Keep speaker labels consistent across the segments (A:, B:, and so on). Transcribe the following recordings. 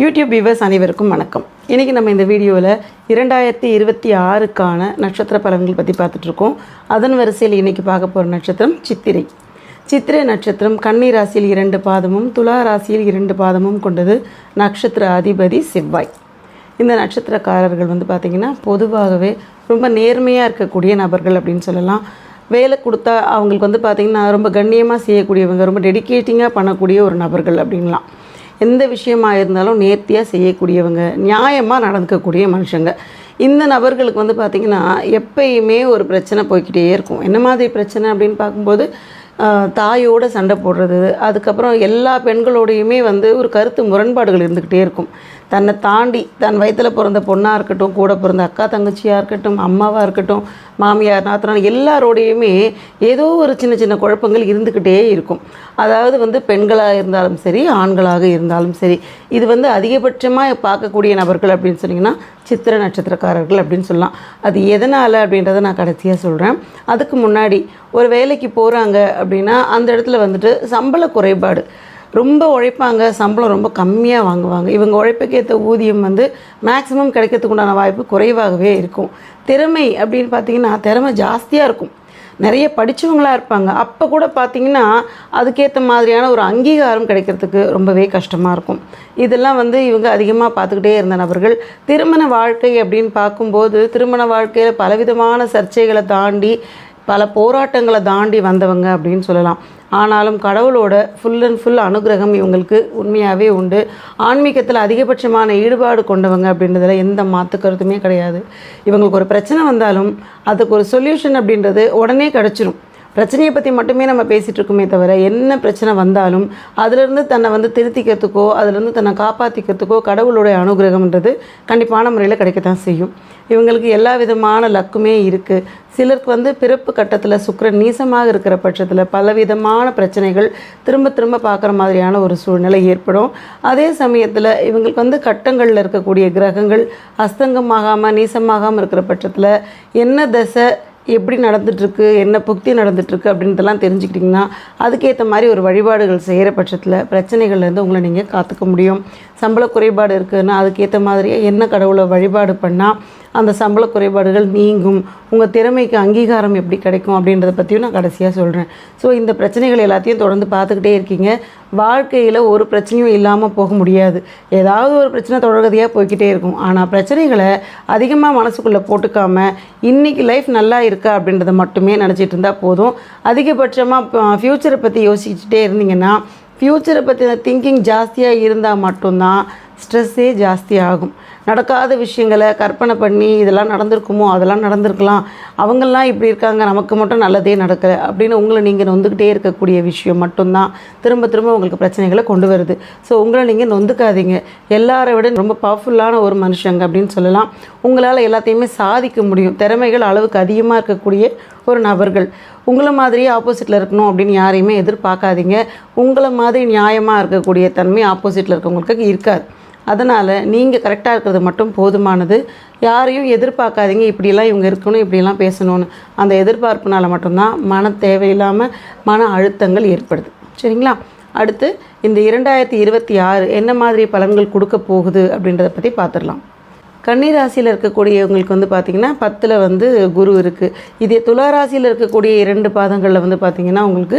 A: YouTube viewers அனைவருக்கும் வணக்கம். இன்றைக்கி நம்ம இந்த வீடியோவில் இரண்டாயிரத்தி இருபத்தி ஆறுக்கான நட்சத்திர பலன்கள் பற்றி பார்த்துட்ருக்கோம். அதன் வரிசையில் இன்றைக்கி பார்க்க போகிற நட்சத்திரம் சித்திரை. சித்திரை நட்சத்திரம் கன்னி ராசியில் இரண்டு பாதமும் துலா ராசியில் இரண்டு பாதமும் கொண்டது நட்சத்திர அதிபதி செவ்வாய். இந்த நட்சத்திரக்காரர்கள் வந்து பார்த்திங்கன்னா பொதுவாகவே ரொம்ப நேர்மையாக இருக்கக்கூடிய நபர்கள் அப்படின்னு சொல்லலாம். வேலை கொடுத்தா அவங்களுக்கு வந்து பார்த்திங்கன்னா ரொம்ப கண்ணியமாக செய்யக்கூடியவங்க ரொம்ப டெடிகேட்டிங்காக பண்ணக்கூடிய ஒரு நபர்கள் அப்படின்லாம். எந்த விஷயமாக இருந்தாலும் நேர்த்தியாக செய்யக்கூடியவங்க நியாயமாக நடந்துக்கக்கூடிய மனுஷங்க. இந்த நபர்களுக்கு வந்து பார்த்திங்கன்னா எப்பயுமே ஒரு பிரச்சனை போய்க்கிட்டே இருக்கும். என்ன மாதிரி பிரச்சனை அப்படின்னு பார்க்கும்போது தாயோட சண்டை போடுறது அதுக்கப்புறம் எல்லா பெண்களோடையுமே வந்து ஒரு கருத்து முரண்பாடுகள் இருந்துக்கிட்டே இருக்கும். தன்னை தாண்டி தன் வயிற்றில் பிறந்த பொண்ணாக இருக்கட்டும் கூட பிறந்த அக்கா தங்கச்சியாக இருக்கட்டும் அம்மாவாக இருக்கட்டும் மாமியார் நாத்தனார் எல்லாரோடையுமே ஏதோ ஒரு சின்ன சின்ன குழப்பங்கள் இருந்துக்கிட்டே இருக்கும். அதாவது வந்து பெண்களாக இருந்தாலும் சரி ஆண்களாக இருந்தாலும் சரி இது வந்து அதிகபட்சமாக பார்க்கக்கூடிய நபர்கள் அப்படின்னு சொன்னிங்கன்னா சித்திர நட்சத்திரக்காரர்கள் அப்படின்னு சொல்லலாம். அது எதனால் அப்படின்றத நான் கடைசியாக சொல்கிறேன் அதுக்கு முன்னாடி ஒரு வேலைக்கு போகிறாங்க அப்படின்னா அந்த இடத்துல வந்துட்டு சம்பள குறைபாடு. ரொம்ப உழைப்பாங்க சம்பளம் ரொம்ப கம்மியாக வாங்குவாங்க. இவங்க உழைப்புக்கேற்ற ஊதியம் வந்து மேக்ஸிமம் கிடைக்கிறதுக்கு உண்டான வாய்ப்பு குறைவாகவே இருக்கும். திறமை அப்படின்னு பார்த்தீங்கன்னா திறமை ஜாஸ்தியாக இருக்கும். நிறைய படித்தவங்களாக இருப்பாங்க. அப்போ கூட பார்த்தீங்கன்னா அதுக்கேற்ற மாதிரியான ஒரு அங்கீகாரம் கிடைக்கிறதுக்கு ரொம்பவே கஷ்டமாக இருக்கும். இதெல்லாம் வந்து இவங்க அதிகமாக பார்த்துக்கிட்டே இருந்த நபர்கள். திருமண வாழ்க்கை அப்படின்னு பார்க்கும்போது திருமண வாழ்க்கையில் பலவிதமான சர்ச்சைகளை தாண்டி பல போராட்டங்களை தாண்டி வந்தவங்க அப்படின்னு சொல்லலாம். ஆனாலும் கடவுளோட ஃபுல் அண்ட் ஃபுல் அனுகிரகம் இவங்களுக்கு உண்மையாகவே உண்டு. ஆன்மீகத்தில் அதிகபட்சமான ஈடுபாடு கொண்டவங்க அப்படின்றதுல எந்த மாற்று கருத்துமே கிடையாது. இவங்களுக்கு ஒரு பிரச்சனை வந்தாலும் அதுக்கு ஒரு சொல்யூஷன் அப்படின்றது உடனே கிடச்சிரும். பிரச்சனையை பற்றி மட்டுமே நம்ம பேசிகிட்டு இருக்கோமே தவிர என்ன பிரச்சனை வந்தாலும் அதிலிருந்து தன்னை வந்து திருத்திக்கிறதுக்கோ அதிலிருந்து தன்னை காப்பாற்றிக்கிறதுக்கோ கடவுளுடைய அனுகிரகம்ன்றது கண்டிப்பான முறையில் கிடைக்கத்தான் செய்யும். இவங்களுக்கு எல்லா விதமான லக்குமே இருக்குது சிலருக்கு வந்து பிறப்பு கட்டத்தில் சுக்கிரன் நீசமாக இருக்கிற பட்சத்தில் பலவிதமான பிரச்சனைகள் திரும்ப திரும்ப பார்க்குற மாதிரியான ஒரு சூழ்நிலை ஏற்படும். அதே சமயத்தில் இவங்களுக்கு வந்து கட்டங்களில் இருக்கக்கூடிய கிரகங்கள் அஸ்தங்கமாகாமல் நீசமாகாமல் இருக்கிற பட்சத்தில் என்ன தசை எப்படி நடந்துட்டுருக்கு என்ன புக்தி நடந்துட்டுருக்கு அப்படின்றதெல்லாம் தெரிஞ்சுக்கிட்டிங்கன்னா அதுக்கேற்ற மாதிரி ஒரு வழிபாடுகள் செய்கிற பட்சத்தில் பிரச்சனைகள்லேருந்து உங்களை நீங்கள் காத்துக்க முடியும். சம்பள குறைபாடு இருக்குதுன்னா அதுக்கேற்ற மாதிரியே என்ன கடவுளை வழிபாடு பண்ணால் அந்த சம்பள குறைபாடுகள் நீங்கும். உங்கள் திறமைக்கு அங்கீகாரம் எப்படி கிடைக்கும் அப்படின்றத பற்றியும் நான் கடைசியாக சொல்கிறேன் ஸோ இந்த பிரச்சனைகள் எல்லாத்தையும் தொடர்ந்து பார்த்துக்கிட்டே இருக்கீங்க. வாழ்க்கையில் ஒரு பிரச்சனையும் இல்லாமல் போக முடியாது. ஏதாவது ஒரு பிரச்சனை தொடர்கதையாக போய்க்கிட்டே இருக்கும். ஆனால் பிரச்சனைகளை அதிகமாக மனசுக்குள்ளே போட்டுக்காமல் இன்றைக்கி லைஃப் நல்லா இருக்கா அப்படின்றத மட்டுமே நினச்சிட்டு இருந்தால் போதும். அதிகபட்சமாக ஃப்யூச்சரை பற்றி யோசிச்சுட்டே இருந்தீங்கன்னா ஃப்யூச்சரை பற்றின திங்கிங் ஜாஸ்தியாக இருந்தால் மட்டும்தான் ஸ்ட்ரெஸ்ஸே ஜாஸ்தி ஆகும் நடக்காத விஷயங்களை கற்பனை பண்ணி இதெல்லாம் நடந்திருக்குமோ அதெல்லாம் நடந்திருக்கலாம். அவங்கெல்லாம் இப்படி இருக்காங்க நமக்கு மட்டும் நல்லதே நடக்கலை அப்படின்னு உங்களை நீங்கள் நொந்துக்கிட்டே இருக்கக்கூடிய விஷயம் மட்டும்தான். திரும்ப திரும்ப உங்களுக்கு பிரச்சனைகளை கொண்டு வருது. ஸோ உங்களை நீங்கள் நொந்துக்காதீங்க. எல்லாரை விட ரொம்ப பவர்ஃபுல்லான ஒரு மனுஷங்க அப்படின்னு சொல்லலாம். உங்களால் எல்லாத்தையுமே சாதிக்க முடியும். திறமைகள் அளவுக்கு அதிகமாக இருக்கக்கூடிய ஒரு நபர்கள். உங்களை மாதிரியே ஆப்போசிட்டில் இருக்கணும் அப்படின்னு யாரையுமே எதிர்பார்க்காதீங்க. உங்களை மாதிரி நியாயமாக இருக்கக்கூடிய தன்மை ஆப்போசிட்டில் இருக்கவங்களுக்கு இருக்காது. அதனால் நீங்கள் கரெக்டாக இருக்கிறது மட்டும் போதுமானது. யாரையும் எதிர்பார்க்காதீங்க இப்படியெல்லாம் இவங்க இருக்கணும் இப்படிலாம் பேசணும்னு. அந்த எதிர்பார்ப்புனால் மட்டும்தான் மன தேவையில்லாமல் மன அழுத்தங்கள் ஏற்படுது. சரிங்களா? அடுத்து இந்த இரண்டாயிரத்தி இருபத்தி ஆறு என்ன மாதிரி பலன்கள் கொடுக்க போகுது அப்படின்றத பற்றி பார்த்துடலாம் கன்னிராசியில் இருக்கக்கூடியவங்களுக்கு வந்து பார்த்திங்கன்னா பத்தில் வந்து குரு இருக்குது இதே துளாராசியில் இருக்கக்கூடிய இரண்டு பாதங்களில் வந்து பார்த்திங்கன்னா உங்களுக்கு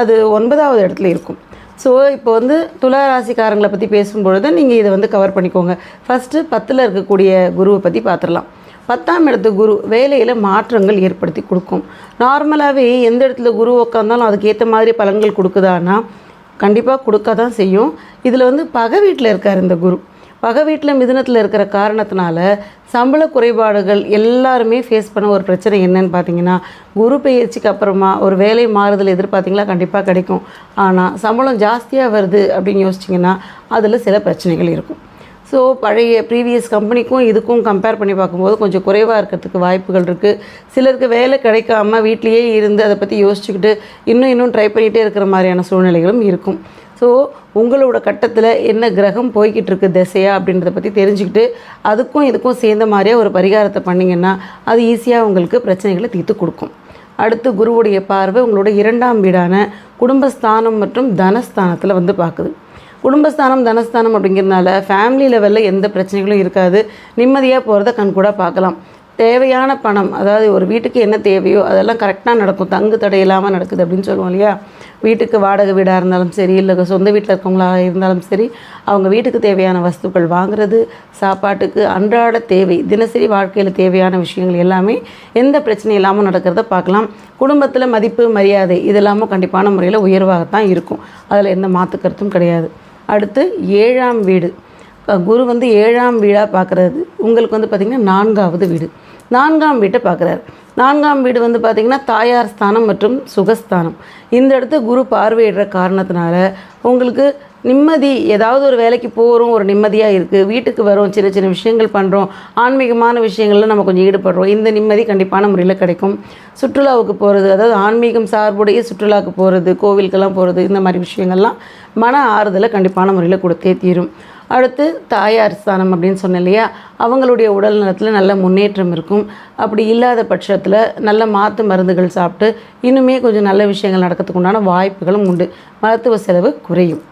A: அது ஒன்பதாவது இடத்துல இருக்கும். ஸோ இப்போ வந்து துலா ராசிக்காரங்களை பற்றி பேசும்பொழுது நீங்கள் இதை வந்து கவர் பண்ணிக்கோங்க. ஃபஸ்ட்டு பத்தில் இருக்கக்கூடிய குருவை பற்றி பார்த்துடலாம் பத்தாம் இடத்து குரு வேலையில் மாற்றங்கள் ஏற்படுத்தி கொடுக்கும். நார்மலாகவே எந்த இடத்துல குரு உட்காந்தாலும் அதுக்கேற்ற மாதிரி பலன்கள் கொடுக்குதான்னா கண்டிப்பாக கொடுக்க தான் செய்யும். இதில் வந்து பகை வீட்டில் இருக்கார் இந்த குரு. பகை வீட்டில் மிதுனத்தில் இருக்கிற காரணத்தினால சம்பள குறைபாடுகள் எல்லாருமே ஃபேஸ் பண்ண ஒரு பிரச்சனை என்னன்னு பார்த்தீங்கன்னா குரு பயிற்சிக்கு அப்புறமா ஒரு வேலை மாறுதல் எதிர்பார்த்தீங்களா கண்டிப்பாக கிடைக்கும். ஆனால் சம்பளம் ஜாஸ்தியாக வருது அப்படின்னு யோசிச்சிங்கன்னா அதில் சில பிரச்சனைகள் இருக்கும். ஸோ பழைய ப்ரீவியஸ் கம்பெனிக்கும் இதுக்கும் கம்பேர் பண்ணி பார்க்கும்போது கொஞ்சம் குறைவாக இருக்கிறதுக்கு வாய்ப்புகள் இருக்குது சிலருக்கு வேலை கிடைக்காம வீட்லேயே இருந்து அதை பற்றி யோசிச்சுக்கிட்டு இன்னும் இன்னும் ட்ரை பண்ணிகிட்டே இருக்கிற மாதிரியான சூழ்நிலைகளும் இருக்கும். ஸோ உங்களோட கட்டத்தில் என்ன கிரகம் போய்கிட்டு இருக்கு திசையா அப்படின்றத பற்றி தெரிஞ்சுக்கிட்டு அதுக்கும் இதுக்கும் சேர்ந்த மாதிரியே ஒரு பரிகாரத்தை பண்ணிங்கன்னா அது ஈஸியாக உங்களுக்கு பிரச்சனைகளை தீர்த்து கொடுக்கும். அடுத்து குருவுடைய பார்வை உங்களோட இரண்டாம் வீடான குடும்பஸ்தானம் மற்றும் தனஸ்தானத்தில் வந்து பார்க்குது குடும்பஸ்தானம் தனஸ்தானம் அப்படிங்கிறதுனால ஃபேமிலி லெவலில் எந்த பிரச்சனைகளும் இருக்காது. நிம்மதியாக போகிறத கண்கூட பார்க்கலாம் தேவையான பணம் அதாவது ஒரு வீட்டுக்கு என்ன தேவையோ அதெல்லாம் கரெக்டாக நடக்கும். தங்கு தடை இல்லாமல் நடக்குது அப்படின்னு சொல்லுவோம் இல்லையா? வீட்டுக்கு வாடகை வீடாக இருந்தாலும் சரி இல்லை சொந்த வீட்டில் இருக்கவங்களாக இருந்தாலும் சரி அவங்க வீட்டுக்கு தேவையான வஸ்துக்கள் வாங்குறது சாப்பாட்டுக்கு அன்றாட தேவை தினசரி வாழ்க்கையில் தேவையான விஷயங்கள் எல்லாமே எந்த பிரச்சனையும் இல்லாமல் நடக்கிறத பார்க்கலாம். குடும்பத்தில் மதிப்பு மரியாதை இதெல்லாமும் கண்டிப்பான முறையில் உயர்வாகத்தான் இருக்கும். அதில் எந்த மாற்று கருத்தும் கிடையாது. அடுத்து ஏழாம் வீடு. குரு வந்து ஏழாம் வீடாக பார்க்குறது. உங்களுக்கு வந்து பார்த்திங்கன்னா நான்காவது வீடு. நான்காம் வீட்டை பார்க்குறாரு. நான்காம் வீடு வந்து பார்த்திங்கன்னா தாயார் ஸ்தானம் மற்றும் சுகஸ்தானம். இந்த இடத்த குரு பார்வையிடுற காரணத்தினால உங்களுக்கு நிம்மதி ஏதாவது ஒரு வேலைக்கு போகிறோம் ஒரு நிம்மதியாக இருக்குது வீட்டுக்கு வரோம் சின்ன சின்ன விஷயங்கள் பண்ணுறோம் ஆன்மீகமான விஷயங்களில் நம்ம கொஞ்சம் ஈடுபடுறோம் இந்த நிம்மதி கண்டிப்பான முறையில் கிடைக்கும். சுற்றுலாவுக்கு போகிறது அதாவது ஆன்மீகம் சார்புடைய சுற்றுலாவுக்கு போகிறது கோவிலுக்கெல்லாம் போகிறது இந்த மாதிரி விஷயங்கள்லாம் மன ஆறுதலை கண்டிப்பான முறையில் கொடுத்தே தீரும். அடுத்து தாயார் ஸ்தானம் அப்படின்னு சொன்னேன் இல்லையா? அவங்களுடைய உடல் நலத்தில் நல்ல முன்னேற்றம் இருக்கும். அப்படி இல்லாத பட்சத்தில் நல்ல மாற்று மருந்துகள் சாப்பிட்டு இன்னுமே கொஞ்சம் நல்ல விஷயங்கள் நடக்கிறதுக்கு உண்டான வாய்ப்புகளும் உண்டு. மருத்துவ செலவு குறையும்.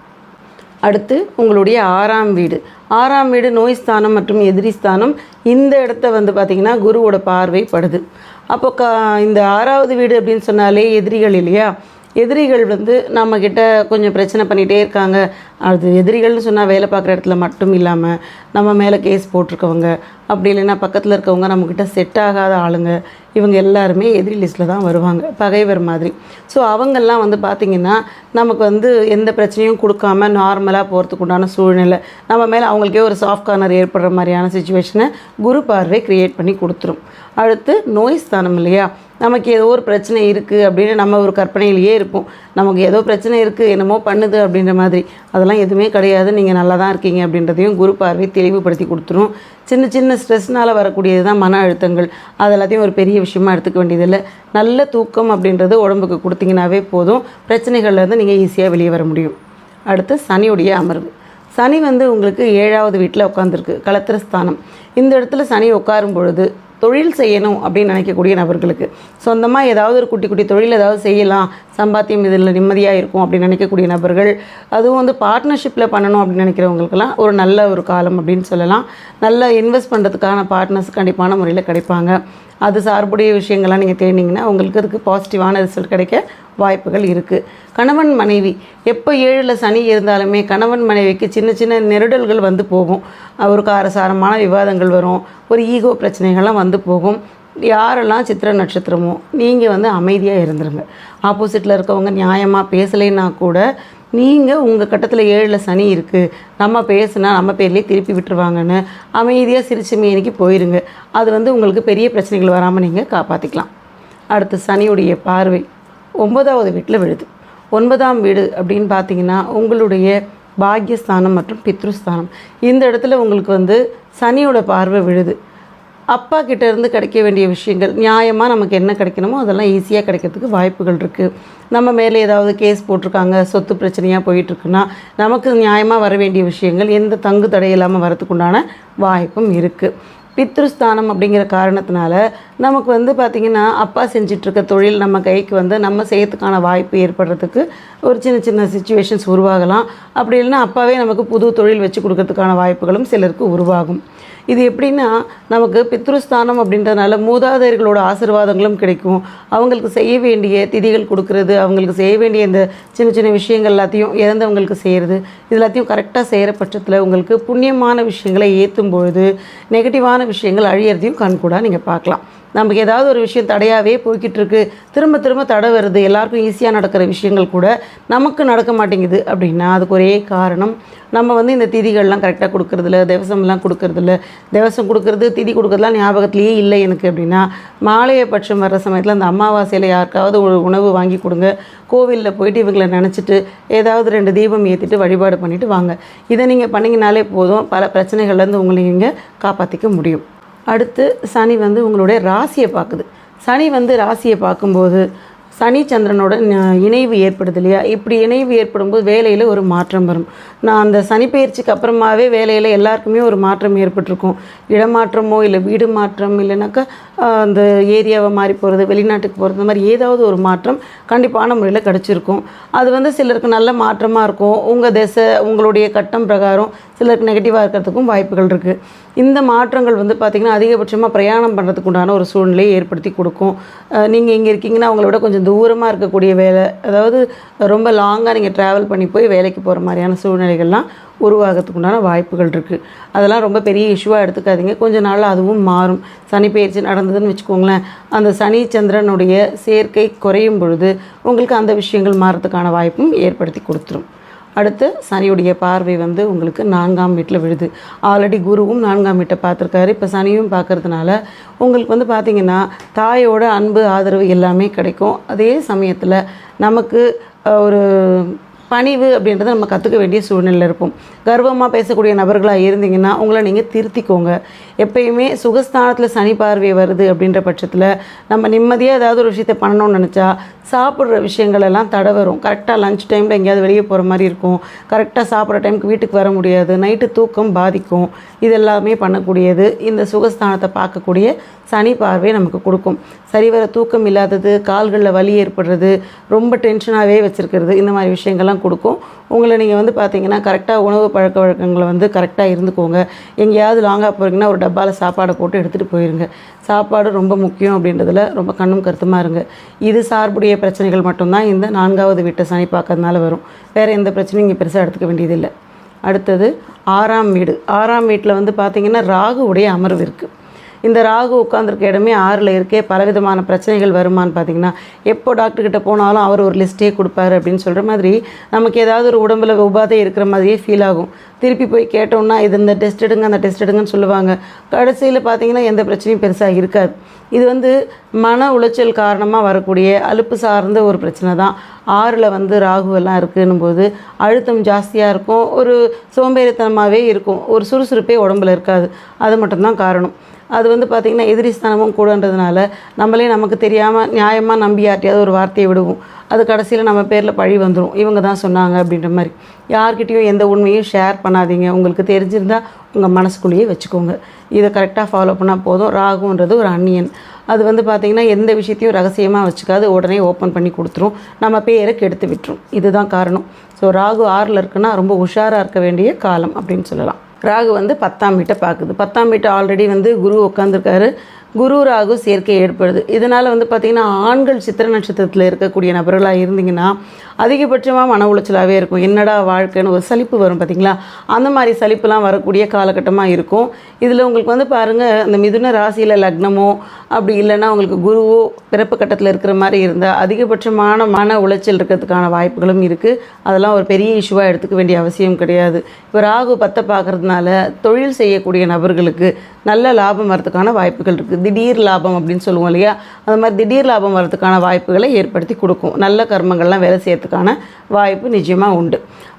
A: அடுத்து உங்களுடைய ஆறாம் வீடு. ஆறாம் வீடு நோய் ஸ்தானம் மற்றும் எதிரி ஸ்தானம் இந்த இடத்த வந்து பார்த்திங்கன்னா குருவோட பார்வை படுது. அப்போ க இந்த ஆறாவது வீடு அப்படின்னு சொன்னாலே எதிரிகள் இல்லையா? எதிரிகள் வந்து நம்மக்கிட்ட கொஞ்சம் பிரச்சனை பண்ணிகிட்டே இருக்காங்க. அது எதிரிகள்னு சொன்னால் வேலை பார்க்குற இடத்துல மட்டும் இல்லாமல் நம்ம மேலே கேஸ் போட்டிருக்கவங்க அப்படி இல்லைன்னா பக்கத்தில் இருக்கவங்க நம்மக்கிட்ட செட் ஆகாத ஆளுங்க இவங்க எல்லாருமே எதிரி லிஸ்ட்டில் தான் வருவாங்க பகைவர் மாதிரி. ஸோ அவங்கெல்லாம் வந்து பார்த்திங்கன்னா நமக்கு வந்து எந்த பிரச்சனையும் கொடுக்காம நார்மலாக போகிறதுக்கு உண்டான சூழ்நிலை. நம்ம மேலே அவங்களுக்கே ஒரு சாஃப்ட் கார்னர் ஏற்படுற மாதிரியான சுச்சுவேஷனை குரு பார்வை க்ரியேட் பண்ணி கொடுத்துரும். அடுத்து நோய் ஸ்தானம் இல்லையா? நமக்கு ஏதோ ஒரு பிரச்சனை இருக்குது அப்படின்னு நம்ம ஒரு கற்பனையிலேயே இருப்போம். நமக்கு ஏதோ பிரச்சனை இருக்குது என்னமோ பண்ணுது அப்படின்ற மாதிரி. அதெல்லாம் எதுவுமே கிடையாது. நீங்கள் நல்லா தான் இருக்கீங்க அப்படின்றதையும் குரு பார்வை தெளிவுபடுத்தி கொடுத்துரும். சின்ன சின்ன ஸ்ட்ரெஸ்னால் வரக்கூடியது தான் மன அழுத்தங்கள். அது எல்லாத்தையும் ஒரு பெரிய விஷயமா எடுத்துக்க வேண்டியதில்லை. நல்ல தூக்கம் அப்படின்றது உடம்புக்கு கொடுத்தீங்கன்னாவே போதும். பிரச்சனைகள்லேருந்து நீங்கள் ஈஸியாக வெளியே வர முடியும். அடுத்து சனியுடைய அமர்வு. சனி வந்து உங்களுக்கு ஏழாவது வீட்டில் உட்காந்துருக்கு களத்திர ஸ்தானம். இந்த இடத்துல சனி உட்காரும் பொழுது தொழில் செய்யணும் அப்படின்னு நினைக்கக்கூடிய நபர்களுக்கு. சொந்தமாக ஏதாவது ஒரு குட்டி குட்டி தொழில் ஏதாவது செய்யலாம். சம்பாத்தியம் இதில் நிம்மதியாக இருக்கும் அப்படின்னு நினைக்கக்கூடிய நபர்கள் அதுவும் வந்து பார்ட்னர்ஷிப்பில் பண்ணணும் அப்படின்னு நினைக்கிறவங்களுக்கெல்லாம் ஒரு நல்ல ஒரு காலம் அப்படின்னு சொல்லலாம். நல்ல இன்வெஸ்ட் பண்ணுறதுக்கான பார்ட்னர்ஸ் கண்டிப்பான முறையில் கிடைப்பாங்க. அது சார்புடைய விஷயங்கள்லாம் நீங்கள் தேடினீங்கன்னா உங்களுக்கு அதுக்கு பாசிட்டிவான ரிசல்ட் கிடைக்க வாய்ப்புகள் இருக்குது கணவன் மனைவி எப்போ ஏழில் சனி இருந்தாலுமே கணவன் மனைவிக்கு சின்ன சின்ன நெருடல்கள் வந்து போகும். ஒரு காரசாரமான விவாதங்கள் வரும். ஒரு ஈகோ பிரச்சனைகள்லாம் வந்து போகும். யாரெல்லாம் சித்திர நட்சத்திரமோ நீங்கள் வந்து அமைதியாக இருந்துருங்க. ஆப்போசிட்டில் இருக்கவங்க நியாயமாக பேசலைன்னா கூட நீங்கள் உங்கள் கட்டத்தில் ஏழில் சனி இருக்குது நம்ம பேசுனா நம்ம பேர்லேயே திருப்பி விட்டுருவாங்கன்னு அமைதியாக சிரிச்சு மீனிக்கு போயிருங்க. அது வந்து உங்களுக்கு பெரிய பிரச்சனைகள் வராமல் நீங்கள் காப்பாற்றிக்கலாம் அடுத்து சனியுடைய பார்வை ஒன்பதாவது வீட்டில் விழுது. ஒன்பதாம் வீடு அப்படின்னு பார்த்தீங்கன்னா உங்களுடைய பாக்யஸ்தானம் மற்றும் பித்ருஸ்தானம். இந்த இடத்துல உங்களுக்கு வந்து சனியோட பார்வை விழுது. அப்பா கிட்டேருந்து கிடைக்க வேண்டிய விஷயங்கள் நியாயமாக நமக்கு என்ன கிடைக்கணுமோ அதெல்லாம் ஈஸியாக கிடைக்கிறதுக்கு வாய்ப்புகள் இருக்குது நம்ம மேலே ஏதாவது கேஸ் போட்டிருக்காங்க சொத்து பிரச்சனையாக போயிட்டுருக்குன்னா நமக்கு நியாயமாக வர வேண்டிய விஷயங்கள் எந்த தங்கு தடையில்லாமல் வரதுக்குண்டான வாய்ப்பும் இருக்குது பித்ருஸ்தானம் அப்படிங்கிற காரணத்தினால நமக்கு வந்து பார்த்திங்கன்னா அப்பா செஞ்சிட்ருக்க தொழில் நம்ம கைக்கு வந்து நம்ம செய்யறதுக்கான வாய்ப்பு ஏற்படுறதுக்கு ஒரு சின்ன சின்ன சுச்சுவேஷன்ஸ் உருவாகலாம். அப்படி இல்லைன்னா அப்பாவே நமக்கு புது தொழில் வச்சு கொடுக்கறதுக்கான வாய்ப்புகளும் சிலருக்கு உருவாகும். இது எப்படின்னா நமக்கு பித்ருஸ்தானம் அப்படின்றதுனால மூதாதையர்களோட ஆசீர்வாதங்களும் கிடைக்கும். அவங்களுக்கு செய்ய வேண்டிய திதிகள் கொடுக்கறது அவங்களுக்கு செய்ய வேண்டிய இந்த சின்ன சின்ன விஷயங்கள் எல்லாத்தையும் இறந்தவங்களுக்கு செய்கிறது இது எல்லாத்தையும் கரெக்டாக செய்கிற பட்சத்தில் உங்களுக்கு புண்ணியமான விஷயங்களை ஏற்றும் பொழுது நெகட்டிவான விஷயங்கள் அழியறதையும் கண்கூடாக நீங்கள் பார்க்கலாம். நமக்கு ஏதாவது ஒரு விஷயம் தடையாகவே போய்கிட்டு இருக்கு திரும்ப திரும்ப தடை வருது. எல்லாருக்கும் ஈஸியாக நடக்கிற விஷயங்கள் கூட நமக்கு நடக்க மாட்டேங்குது அப்படின்னா அதுக்கு ஒரே காரணம் நம்ம வந்து இந்த திதிகள்லாம் கரெக்டாக கொடுக்கறதில்ல தேவசம்லாம் கொடுக்கறதில்ல. தேவசம் கொடுக்கறது திதி கொடுக்கறதுலாம் ஞாபகத்திலேயே இல்லை எனக்கு அப்படின்னா மாலைய பட்சம் வர்ற சமயத்தில் அந்த அமாவாசையில் யாருக்காவது ஒரு உணவு வாங்கி கொடுங்க. கோவிலில் போயிட்டு இவங்களை நினச்சிட்டு ஏதாவது ரெண்டு தீபம் ஏற்றிட்டு வழிபாடு பண்ணிவிட்டு வாங்க. இதை நீங்கள் பண்ணிங்கனாலே போதும். பல பிரச்சனைகள்லேருந்து உங்களை நீங்கள் காப்பாற்றிக்க முடியும். அடுத்து சனி வந்து உங்களுடைய ராசியை பார்க்குது. சனி வந்து ராசியை பார்க்கும்போது சனி சந்திரனோட ந- இணைவு ஏற்படுது இல்லையா? இப்படி இணைவு ஏற்படும்போது வேலையில் ஒரு மாற்றம் வரும். நான் அந்த சனி பயிற்சிக்கு அப்புறமாவே வேலையில் எல்லாருக்குமே ஒரு மாற்றம் ஏற்பட்டிருக்கும். இடமாற்றமோ இல்லை வீடு மாற்றம் இல்லைனாக்கா அந்த ஏரியாவை மாறி போகிறது வெளிநாட்டுக்கு போகிறது இந்த மாதிரி ஏதாவது ஒரு மாற்றம் கண்டிப்பான முறையில் கிடச்சிருக்கும். அது வந்து சிலருக்கு நல்ல மாற்றமாக இருக்கும். உங்கள் திசை உங்களுடைய கட்டம் பிரகாரம் சிலருக்கு நெகட்டிவாக இருக்கிறதுக்கும் வாய்ப்புகள் இருக்குது இந்த மாற்றங்கள் வந்து பார்த்திங்கன்னா அதிகபட்சமாக பிரயாணம் பண்ணுறதுக்கு உண்டான ஒரு சூழ்நிலையை ஏற்படுத்தி கொடுக்கும். நீங்கள் இங்கே இருக்கீங்கன்னா அவங்கள விட கொஞ்சம் தூரமாக இருக்கக்கூடிய வேலை அதாவது ரொம்ப லாங்காக நீங்கள் ட்ராவல் பண்ணி போய் வேலைக்கு போகிற மாதிரியான சூழ்நிலைகள்லாம் உருவாகிறதுக்கு உண்டான வாய்ப்புகள் இருக்குது அதெல்லாம் ரொம்ப பெரிய இஷ்யூவாக எடுத்துக்காதீங்க. கொஞ்ச நாள் அதுவும் மாறும். சனி பயிற்சி நடந்ததுன்னு வச்சுக்கோங்களேன். அந்த சனி சந்திரனுடைய சேர்க்கை குறையும் பொழுது உங்களுக்கு அந்த விஷயங்கள் மாறத்துக்கான வாய்ப்பும் ஏற்படுத்தி கொடுத்துரும். அடுத்து சனியுடைய பார்வை வந்து உங்களுக்கு நான்காம் வீட்டில் விழுது. ஆல்ரெடி குருவும் நான்காம் வீட்டை பார்த்துருக்காரு. இப்போ சனியும் பார்க்கறதுனால உங்களுக்கு வந்து பார்த்திங்கன்னா தாயோட அன்பு ஆதரவு எல்லாமே கிடைக்கும். அதே சமயத்தில் நமக்கு ஒரு பணிவு அப்படின்றத நம்ம கற்றுக்க வேண்டிய சூழ்நிலை இருப்போம். கர்வமாக பேசக்கூடிய நபர்களாக இருந்தீங்கன்னா உங்களை நீங்கள் திருத்திக்கோங்க. எப்பயுமே சுகஸ்தானத்தில் சனி பார்வை வருது அப்படின்ற பட்சத்தில் நம்ம நிம்மதியாக ஏதாவது ஒரு விஷயத்தை பண்ணணும்னு நினச்சா சாப்பிட்ற விஷயங்கள் எல்லாம் தடை வரும். கரெக்டாக லஞ்ச் டைமில் எங்கேயாவது வெளியே போகிற மாதிரி இருக்கும். கரெக்டாக சாப்பிட்ற டைமுக்கு வீட்டுக்கு வர முடியாது. நைட்டு தூக்கம் பாதிக்கும். இது எல்லாமே பண்ணக்கூடியது இந்த சுகஸ்தானத்தை பார்க்கக்கூடிய சனி பார்வை நமக்கு கொடுக்கும். சரிவர தூக்கம் இல்லாதது கால்களில் வலி ஏற்படுறது ரொம்ப டென்ஷனாகவே வச்சுருக்கிறது இந்த மாதிரி விஷயங்கள்லாம் கொடுக்கும். உங்களை நீங்கள் வந்து பார்த்தீங்கன்னா கரெக்டாக உணவு பழக்க வழக்கங்களை வந்து கரெக்டாக இருந்துக்கோங்க. எங்கேயாவது லாங்காக போகிறீங்கன்னா ஒரு டப்பாவில் சாப்பாடை போட்டு எடுத்துகிட்டு போயிருங்க. சாப்பாடு ரொம்ப முக்கியம் அப்படின்றதுல ரொம்ப கண்ணும் கருத்துமாக இருங்க. இது சார்புடைய பிரச்சனைகள் மட்டும்தான். இந்த நான்காவது வீட்டை சனி பார்க்கறதுனால வரும். வேறு எந்த பிரச்சனையும் இங்கே பெருசாக எடுத்துக்க வேண்டியதில்லை. அடுத்தது ஆறாம் வீடு. ஆறாம் வீட்டில் வந்து பார்த்திங்கன்னா ராகுவுடைய அமர்வு இருக்குது இந்த ராகு உட்காந்துருக்க இடமே ஆறில் இருக்கே பலவிதமான பிரச்சனைகள் வருமான்னு பார்த்தீங்கன்னா எப்போ டாக்டர்கிட்ட போனாலும் அவர் ஒரு லிஸ்ட்டே கொடுப்பாரு அப்படின்னு சொல்கிற மாதிரி நமக்கு ஏதாவது ஒரு உடம்புல உபாதை இருக்கிற மாதிரியே ஃபீல் ஆகும். திருப்பி போய் கேட்டோம்னா இது இந்த டெஸ்ட் எடுங்க அந்த டெஸ்ட் எடுங்கன்னு சொல்லுவாங்க. கடைசியில் பார்த்தீங்கன்னா எந்த பிரச்சனையும் பெருசாக இருக்காது. இது வந்து மன உளைச்சல் காரணமாக வரக்கூடிய அலுப்பு சார்ந்த ஒரு பிரச்சனை தான். ஆறில் வந்து ராகு எல்லாம் இருக்குன்னும் போது அழுத்தம் ஜாஸ்தியாக இருக்கும். ஒரு சோம்பேறித்தனமாகவே இருக்கும். ஒரு சுறுசுறுப்பே உடம்புல இருக்காது. அது மட்டும்தான் காரணம். அது வந்து பார்த்திங்கன்னா எதிரிஸ்தானமும் கூடன்றதுனால நம்மளே நமக்கு தெரியாமல் நியாயமாக நம்பி யார்ட்டையாவது ஒரு வார்த்தையை விடுவோம். அது கடைசியில் நம்ம பேரில் பழி வந்துடும் இவங்க தான் சொன்னாங்க அப்படின்ற மாதிரி. யார்கிட்டயும் எந்த உண்மையும் ஷேர் பண்ணாதீங்க. உங்களுக்கு தெரிஞ்சிருந்தால் உங்கள் மனசுக்குள்ளேயே வச்சுக்கோங்க. இதை கரெக்டாக ஃபாலோ பண்ணால் போதும். ராகுன்றது ஒரு அன்னியன் அது வந்து பார்த்திங்கன்னா எந்த விஷயத்தையும் ரகசியமாக வச்சுக்காது. உடனே ஓப்பன் பண்ணி கொடுத்துரும். நம்ம பேரை கெடுத்து விட்டுரும். இதுதான் காரணம். ஸோ ராகு ஆறில் இருக்குன்னா ரொம்ப உஷாராக இருக்க வேண்டிய காலம் அப்படின்னு சொல்லலாம். ராகு வந்து பத்தாம் வீட்டை பார்க்குது. பத்தாம் வீட்டை ஆல்ரெடி வந்து குரு உட்காந்துருக்காரு குரு ராகு சேர்க்கை ஏற்படுது. இதனால் வந்து பார்த்திங்கன்னா ஆண்கள் சித்திர நட்சத்திரத்தில் இருக்கக்கூடிய நபர்களாக இருந்தீங்கன்னா அதிகபட்சமாக மன உளைச்சலாகவே இருக்கும். என்னடா வாழ்க்கைன்னு ஒரு சலிப்பு வரும் பார்த்தீங்களா அந்த மாதிரி சலிப்புலாம் வரக்கூடிய காலகட்டமாக இருக்கும். இதில் உங்களுக்கு வந்து பாருங்கள் அந்த மிதுன ராசியில் லக்னமோ அப்படி இல்லைன்னா உங்களுக்கு குருவோ பிறப்பு கட்டத்தில் இருக்கிற மாதிரி இருந்தால் அதிகபட்சமான மன உளைச்சல் இருக்கிறதுக்கான வாய்ப்புகளும் இருக்குது அதெல்லாம் ஒரு பெரிய இஷ்யூவாக எடுத்துக்க வேண்டிய அவசியம் கிடையாது. இப்போ ராகு பத்தை பார்க்கறதுனால தொழில் செய்யக்கூடிய நபர்களுக்கு நல்ல லாபம் வரதுக்கான வாய்ப்புகள் இருக்குது திடீர் லாபம் அப்படின்னு சொல்லுவோம் இல்லையா? அந்த மாதிரி திடீர் லாபம் வரதுக்கான வாய்ப்புகளை ஏற்படுத்தி கொடுக்கும். நல்ல கர்மங்கள்லாம் வேலை செய்யறதுக்கான வாய்ப்பு நிச்சயமாக உண்டு.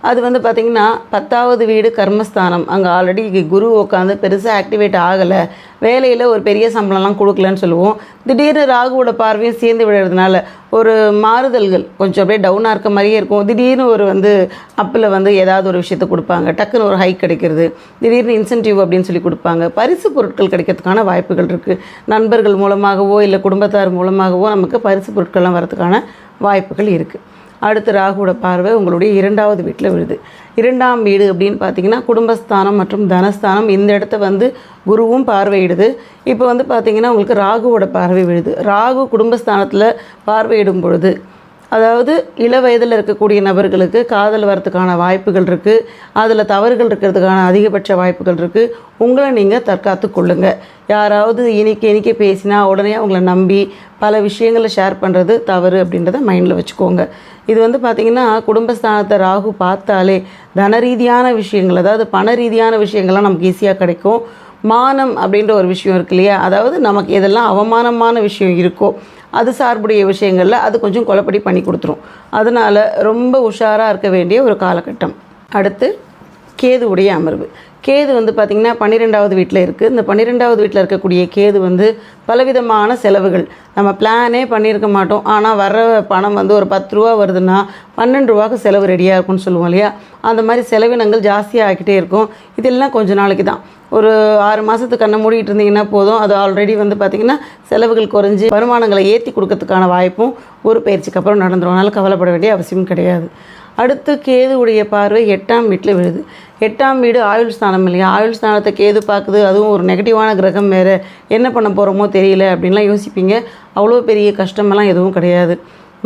A: அது வந்து பார்த்திங்கன்னா பத்தாவது வீடு கர்மஸ்தானம். அங்கே ஆல்ரெடி குரு உட்காந்து பெருசாக ஆக்டிவேட் ஆகலை. வேலையில் ஒரு பெரிய சம்பளம்லாம் கொடுக்கலன்னு சொல்லுவோம். திடீர்னு ராகுவோட பார்வையும் சேர்ந்து விடுறதுனால ஒரு மாறுதல்கள் கொஞ்சம் அப்படியே டவுனாக இருக்க மாதிரியே இருக்கும். திடீர்னு ஒரு வந்து அப்பில் வந்து ஏதாவது ஒரு விஷயத்தை கொடுப்பாங்க. டக்குன்னு ஒரு ஹைக் கிடைக்கிறது. திடீர்னு இன்சென்டிவ் அப்படின்னு சொல்லி கொடுப்பாங்க. பரிசு பொருட்கள் கிடைக்கிறதுக்கான வாய்ப்புகள் இருக்குது நண்பர்கள் மூலமாகவோ இல்லை குடும்பத்தார் மூலமாகவோ நமக்கு பரிசு பொருட்கள்லாம் வரதுக்கான வாய்ப்புகள் இருக்குது அடுத்து ராகுவோட பார்வை உங்களுடைய இரண்டாவது வீட்டில் விழுது. இரண்டாம் வீடு அப்படின்னு பார்த்தீங்கன்னா குடும்பஸ்தானம் மற்றும் தனஸ்தானம். இந்த இடத்த வந்து குருவும் பார்வையிடுது. இப்போ வந்து பார்த்தீங்கன்னா உங்களுக்கு ராகுவோட பார்வை விழுது. ராகு குடும்பஸ்தானத்தில் பார்வையிடும் பொழுது அதாவது இள வயதில் இருக்கக்கூடிய நபர்களுக்கு காதல் வரத்துக்கான வாய்ப்புகள் இருக்குது அதில் தவறுகள் இருக்கிறதுக்கான அதிகபட்ச வாய்ப்புகள் இருக்குது உங்களை நீங்கள் தற்காத்து கொள்ளுங்க. யாராவது இனிக்க இனிக்க பேசினா உடனே அவங்கள நம்பி பல விஷயங்களை ஷேர் பண்ணுறது தவறு அப்படின்றத மைண்டில் வச்சுக்கோங்க. இது வந்து பார்த்திங்கன்னா குடும்பஸ்தானத்தை ராகு பார்த்தாலே தன ரீதியான விஷயங்கள் அதாவது பண ரீதியான விஷயங்கள்லாம் நமக்கு ஈஸியாக கிடைக்கும். மானம் அப்படின்ற ஒரு விஷயம் இருக்கு இல்லையா? அதாவது நமக்கு எதெல்லாம் அவமானமான விஷயம் இருக்கோ அது சார்புடைய விஷயங்களில் அது கொஞ்சம் கொலப்படி பண்ணி கொடுத்துரும். அதனால் ரொம்ப உஷாராக இருக்க வேண்டிய ஒரு காலகட்டம். அடுத்து கேதுவுடைய அமர்வு. கேது வந்து பார்த்திங்கன்னா பன்னிரெண்டாவது வீட்டில் இருக்குது இந்த பன்னிரெண்டாவது வீட்டில் இருக்கக்கூடிய கேது வந்து பலவிதமான செலவுகள். நம்ம பிளானே பண்ணியிருக்க மாட்டோம். ஆனால் வர்ற பணம் வந்து ஒரு பத்து ரூபா வருதுன்னா பன்னெண்டு ரூபாவுக்கு செலவு ரெடியாக இருக்கும்னு சொல்லுவோம் இல்லையா? அந்த மாதிரி செலவினங்கள் ஜாஸ்தியாக ஆகிக்கிட்டே இருக்கும். இதெல்லாம் கொஞ்ச நாளைக்கு தான். ஒரு ஆறு மாதத்துக்கு கண்ணை மூடிட்டு இருந்தீங்கன்னா போதும். அது ஆல்ரெடி வந்து பார்த்திங்கன்னா செலவுகள் குறைஞ்சி வருமானங்களை ஏற்றி கொடுக்கறதுக்கான வாய்ப்பும் ஒரு பயிற்சிக்கு அப்புறம் நடந்துரும். அதனால் கவலைப்பட வேண்டிய அவசியம் கிடையாது. அடுத்து கேதுவுடைய பார்வை எட்டாம் வீட்டில் விழுது. எட்டாம் வீடு ஆயுள் ஸ்தானம் இல்லையா? ஆயுள் ஸ்தானத்தை கேது பார்க்குது. அதுவும் ஒரு நெகட்டிவான கிரகம் வேறு. என்ன பண்ண போகிறோமோ தெரியல அப்படின்லாம் யோசிப்பீங்க. அவ்வளோ பெரிய கஷ்டமெல்லாம் எதுவும் கிடையாது.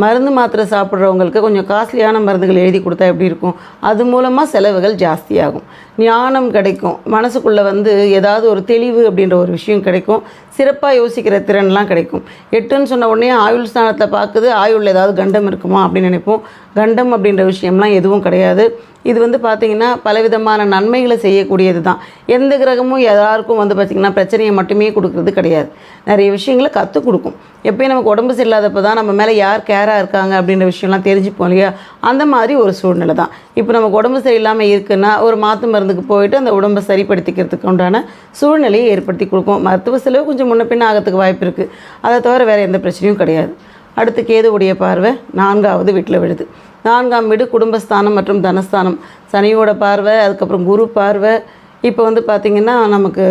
A: மருந்து மாத்திரை சாப்பிட்றவங்களுக்கு கொஞ்சம் காஸ்ட்லியான மருந்துகள் எழுதி கொடுத்தா எப்படி இருக்கும்? அது மூலமாக செலவுகள் ஜாஸ்தியாகும். ஞானம் கிடைக்கும். மனசுக்குள்ளே வந்து ஏதாவது ஒரு தெளிவு அப்படின்ற ஒரு விஷயம் கிடைக்கும். சிறப்பாக யோசிக்கிற திறன்லாம் கிடைக்கும். எட்டுன்னு சொன்ன உடனே ஆயுள் ஸ்தானத்தை பார்க்குது ஆயுள் ஏதாவது கண்டம் இருக்குமா அப்படின்னு நினைப்போம். கண்டம் அப்படின்ற விஷயம்லாம் எதுவும் கிடையாது. இது வந்து பார்த்திங்கன்னா பலவிதமான நன்மைகளை செய்யக்கூடியது தான். எந்த கிரகமும் எல்லாருக்கும் வந்து பார்த்திங்கன்னா பிரச்சனையை மட்டுமே கொடுக்கறது கிடையாது. நிறைய விஷயங்களை கற்றுக் கொடுக்கும். எப்பயும் நமக்கு உடம்பு சரியில்லாதப்போ தான் நம்ம மேலே யார் கேராக இருக்காங்க அப்படின்ற விஷயம்லாம் தெரிஞ்சுப்போம் இல்லையா? அந்த மாதிரி ஒரு சூழ்நிலை தான். இப்போ நமக்கு உடம்பு சரியில்லாமல் இருக்குன்னா ஒரு மாற்று மருந்துக்கு போயிட்டு அந்த உடம்பை சரிப்படுத்திக்கிறதுக்கு உண்டான சூழ்நிலையை ஏற்படுத்தி கொடுக்கும். மருத்துவ செலவு கொஞ்சம் முன்ன பின்ன ஆகிறதுக்கு வாய்ப்பு இருக்குது அதை தவிர வேறு எந்த பிரச்சனையும் கிடையாது. அடுத்து கேதுவுடைய பார்வை நான்காவது வீட்டில் விழுது. நான்காம் வீடு குடும்பஸ்தானம் மற்றும் தனஸ்தானம். சனியோட பார்வை அதுக்கப்புறம் குரு பார்வை. இப்போ வந்து பார்த்திங்கன்னா நமக்கு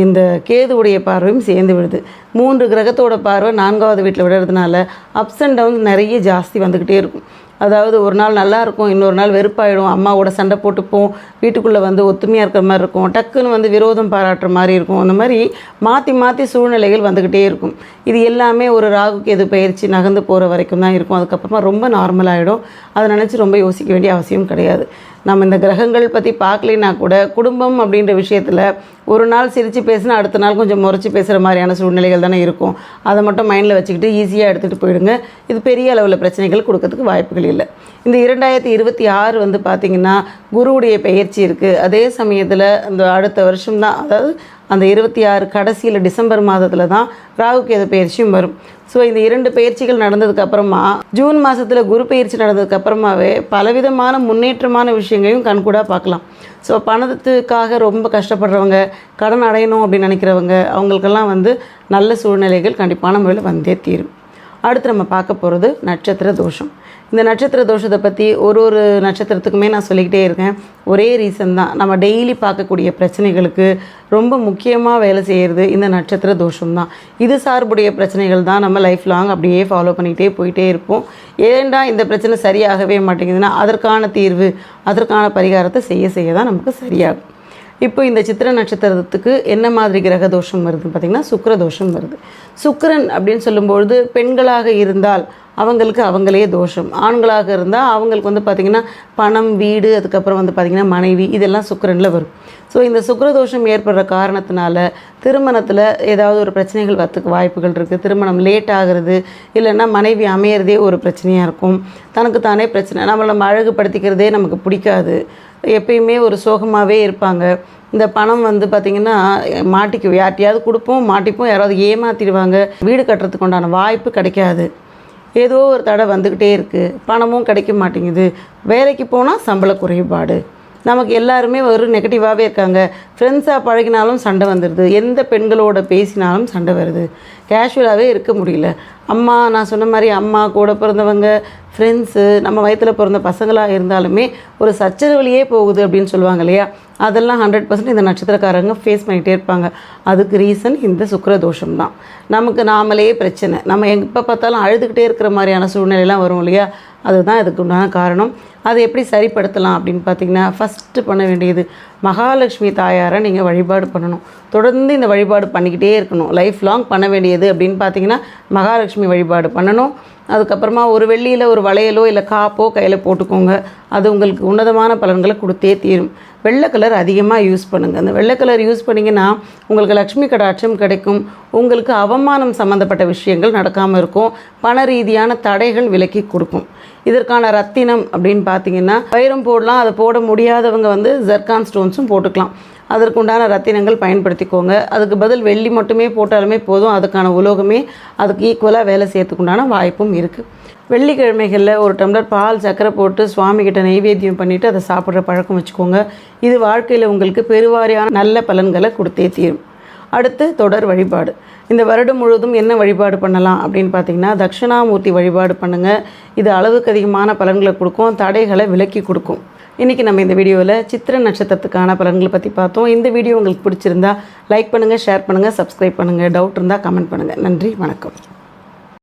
A: இந்த கேதுவுடைய பார்வையும் சேர்ந்து விடுது. மூன்று கிரகத்தோட பார்வை நான்காவது வீட்டில் விடுறதுனால அப்ஸ் அண்ட் டவுன்ஸ் நிறைய ஜாஸ்தி வந்துக்கிட்டே இருக்கும். அதாவது ஒரு நாள் நல்லா இருக்கும் இன்னொரு நாள் வெறுப்பாயிடும். அம்மாவோட சண்டை போட்டுப்போம் வீட்டுக்குள்ளே வந்து ஒத்துமையாக இருக்கிற மாதிரி இருக்கும். டக்குன்னு வந்து விரோதம் பாராட்டுற மாதிரி இருக்கும். அந்த மாதிரி மாற்றி மாற்றி சூழ்நிலைகள் வந்துக்கிட்டே இருக்கும். இது எல்லாமே ஒரு ராகு கேது பயிற்சி நகர்ந்து போகிற வரைக்கும் தான் இருக்கும். அதுக்கப்புறமா ரொம்ப நார்மலாகிடும் அதை நினச்சி ரொம்ப யோசிக்க வேண்டிய அவசியம் கிடையாது. நம்ம இந்த கிரகங்கள் பற்றி பார்க்கலைன்னா கூட குடும்பம் அப்படின்ற விஷயத்தில் ஒரு நாள் சிரித்து பேசினா அடுத்த நாள் கொஞ்சம் முறைச்சி பேசுகிற மாதிரியான சூழ்நிலைகள் தானே இருக்கும். அதை மட்டும் மைண்டில் வச்சுக்கிட்டு ஈஸியாக எடுத்துகிட்டு போயிடுங்க. இது பெரிய அளவில் பிரச்சனைகள் கொடுக்கறதுக்கு வாய்ப்புகள் இல்லை. இந்த இரண்டாயிரத்தி இருபத்தி ஆறு வந்து பார்த்திங்கன்னா குருவுடைய பெயர்ச்சி இருக்குது அதே சமயத்தில் இந்த அடுத்த வருஷம் தான் அதாவது அந்த இருபத்தி ஆறு கடைசியில் டிசம்பர் மாதத்தில் தான் ராகு கேது பயிற்சியும் வரும். ஸோ இந்த இரண்டு பயிற்சிகள் நடந்ததுக்கப்புறமா ஜூன் மாதத்தில் குரு பயிற்சி நடந்ததுக்கப்புறமாவே பலவிதமான முன்னேற்றமான விஷயங்களையும் கண்கூடாக பார்க்கலாம். ஸோ பணத்துக்காக ரொம்ப கஷ்டப்படுறவங்க கடன் அடையணும் அப்படின்னு நினைக்கிறவங்க அவங்களுக்கெல்லாம் வந்து நல்ல சூழ்நிலைகள் கண்டிப்பான முறையில் வந்தே தீரும். அடுத்து நம்ம பார்க்க போகிறது நட்சத்திர தோஷம். இந்த நட்சத்திர தோஷத்தை பற்றி ஒரு ஒரு நட்சத்திரத்துக்குமே நான் சொல்லிக்கிட்டே இருக்கேன். ஒரே ரீசன் தான். நம்ம டெய்லி பார்க்கக்கூடிய பிரச்சனைகளுக்கு ரொம்ப முக்கியமாக வேலை செய்கிறது இந்த நட்சத்திர தோஷம் தான் இது சார்புடைய பிரச்சனைகள் தான் நம்ம லைஃப் லாங் அப்படியே ஃபாலோ பண்ணிகிட்டே போயிட்டே இருப்போம். ஏன்டா இந்த பிரச்சனை சரியாகவே மாட்டேங்குதுன்னா அதற்கான தீர்வு அதற்கான பரிகாரத்தை செய்ய செய்ய தான் நமக்கு சரியாகும். இப்போ இந்த சித்திர நட்சத்திரத்துக்கு என்ன மாதிரி கிரக தோஷம் வருதுன்னு பார்த்திங்கன்னா சுக்கர தோஷம் வருது. சுக்கரன் அப்படின்னு சொல்லும்பொழுது பெண்களாக இருந்தால் அவங்களுக்கு அவங்களே தோஷம். ஆண்களாக இருந்தால் அவங்களுக்கு வந்து பார்த்திங்கன்னா பணம் வீடு அதுக்கப்புறம் வந்து பார்த்திங்கன்னா மனைவி இதெல்லாம் சுக்கரனில் வரும். ஸோ இந்த சுக்கரதோஷம் ஏற்படுற காரணத்தினால திருமணத்தில் ஏதாவது ஒரு பிரச்சனைகள் வரத்துக்கு வாய்ப்புகள் இருக்குது திருமணம் லேட் ஆகிறது இல்லைன்னா மனைவி அமையிறதே ஒரு பிரச்சனையாக இருக்கும். தனக்கு தானே பிரச்சனை. நம்மளை நம்ம அழகுபடுத்திக்கிறதே நமக்கு பிடிக்காது. எப்பயுமே ஒரு சோகமாகவே இருப்பாங்க. இந்த பணம் வந்து பார்த்திங்கன்னா மாட்டிக்கு யார்ட்டையாவது கொடுப்போம் மாட்டிப்போம் யாராவது ஏமாற்றிடுவாங்க வீடு கட்டுறதுக்கு உண்டான வாய்ப்பு கிடைக்காது. ஏதோ ஒரு தடை வந்துக்கிட்டே இருக்குது பணமும் கிடைக்க மாட்டேங்குது. வேலைக்கு போனால் சம்பள குறைபாடு. நமக்கு எல்லாருமே ஒரு நெகட்டிவாகவே இருக்காங்க. ஃப்ரெண்ட்ஸாக பழகினாலும் சண்டை வந்துடுது எந்த பெண்களோட பேசினாலும் சண்டை வருது. கேஷுவலாகவே இருக்க முடியல. அம்மா நான் சொன்ன மாதிரி அம்மா கூட பிறந்தவங்க ஃப்ரெண்ட்ஸு நம்ம வயிற்றில் பிறந்த பசங்களாக இருந்தாலுமே ஒரு சச்சரவுலையே போகுது அப்படின்னு சொல்லுவாங்க இல்லையா? அதெல்லாம் ஹண்ட்ரட் பர்சன்ட் இந்த நட்சத்திரக்காரங்க ஃபேஸ் பண்ணிகிட்டே இருப்பாங்க. அதுக்கு ரீசன் இந்த சுக்கிர தோஷம் தான். நமக்கு நாமளே பிரச்சனை. நம்ம எப்போ பார்த்தாலும் அழுதுகிட்டே இருக்கிற மாதிரியான சூழ்நிலையெல்லாம் வரும் இல்லையா? அதுதான் இதுக்கு உண்டான காரணம். அதை எப்படி சரிப்படுத்தலாம் அப்படின்னு பார்த்தீங்கன்னா ஃபஸ்ட்டு பண்ண வேண்டியது மகாலட்சுமி தாயாரை நீங்கள் வழிபாடு பண்ணணும். தொடர்ந்து இந்த வழிபாடு பண்ணிக்கிட்டே இருக்கணும். லைஃப் லாங் பண்ண வேண்டியது அப்படின்னு பார்த்தீங்கன்னா மகாலட்சுமி வழிபாடு பண்ணணும். அதுக்கப்புறமா ஒரு வெள்ளியில் ஒரு வளையலோ இல்லை காப்போ கையில் போட்டுக்கோங்க. அது உங்களுக்கு உன்னதமான பலன்களை கொடுத்தே தீரும். வெள்ளை கலர் அதிகமாக யூஸ் பண்ணுங்கள் அந்த வெள்ளை கலர் யூஸ் பண்ணிங்கன்னா உங்களுக்கு லக்ஷ்மி கடாட்சம் கிடைக்கும். உங்களுக்கு அவமானம் சம்மந்தப்பட்ட விஷயங்கள் நடக்காமல் இருக்கும். பண ரீதியான தடைகள் விலக்கி கொடுக்கும். இதற்கான ரத்தினம் அப்படின்னு பார்த்தீங்கன்னா வைரம் போடலாம். அதை போட முடியாதவங்க வந்து ஜெர்கான் ஸ்டோன்ஸும் போட்டுக்கலாம். அதற்குண்டான ரத்தினங்கள் பயன்படுத்திக்கோங்க. அதுக்கு பதில் வெள்ளி மட்டுமே போட்டாலுமே போதும். அதுக்கான உலோகமே அதுக்கு ஈக்குவலாக வேலை செய்யறதுக்குண்டான வாய்ப்பும் இருக்குது வெள்ளிக்கிழமைகளில் ஒரு டம்ளர் பால் சக்கரை போட்டு சுவாமிகிட்ட நைவேத்தியம் நெய்வேத்தியம் பண்ணிவிட்டு அதை சாப்பிட்ற பழக்கம் வச்சுக்கோங்க. இது வாழ்க்கையில் உங்களுக்கு பெருவாரியான நல்ல பலன்களை கொடுத்தே தீரும். அடுத்து தொடர் வழிபாடு. இந்த வருடம் முழுவதும் என்ன வழிபாடு பண்ணலாம் அப்படின்னு பார்த்தீங்கன்னா தட்சிணாமூர்த்தி வழிபாடு பண்ணுங்கள் இது அளவுக்கு அதிகமான பலன்களை கொடுக்கும். தடைகளை விலக்கி கொடுக்கும். இன்றைக்கி நம்ம இந்த வீடியோவில் சித்திர நட்சத்திரத்துக்கான பலன்களை பற்றி பார்த்தோம். இந்த வீடியோ உங்களுக்கு பிடிச்சிருந்தா லைக் பண்ணுங்கள் ஷேர் பண்ணுங்கள் சப்ஸ்கிரைப் பண்ணுங்கள் டவுட் இருந்தால் கமெண்ட் பண்ணுங்கள் நன்றி வணக்கம்.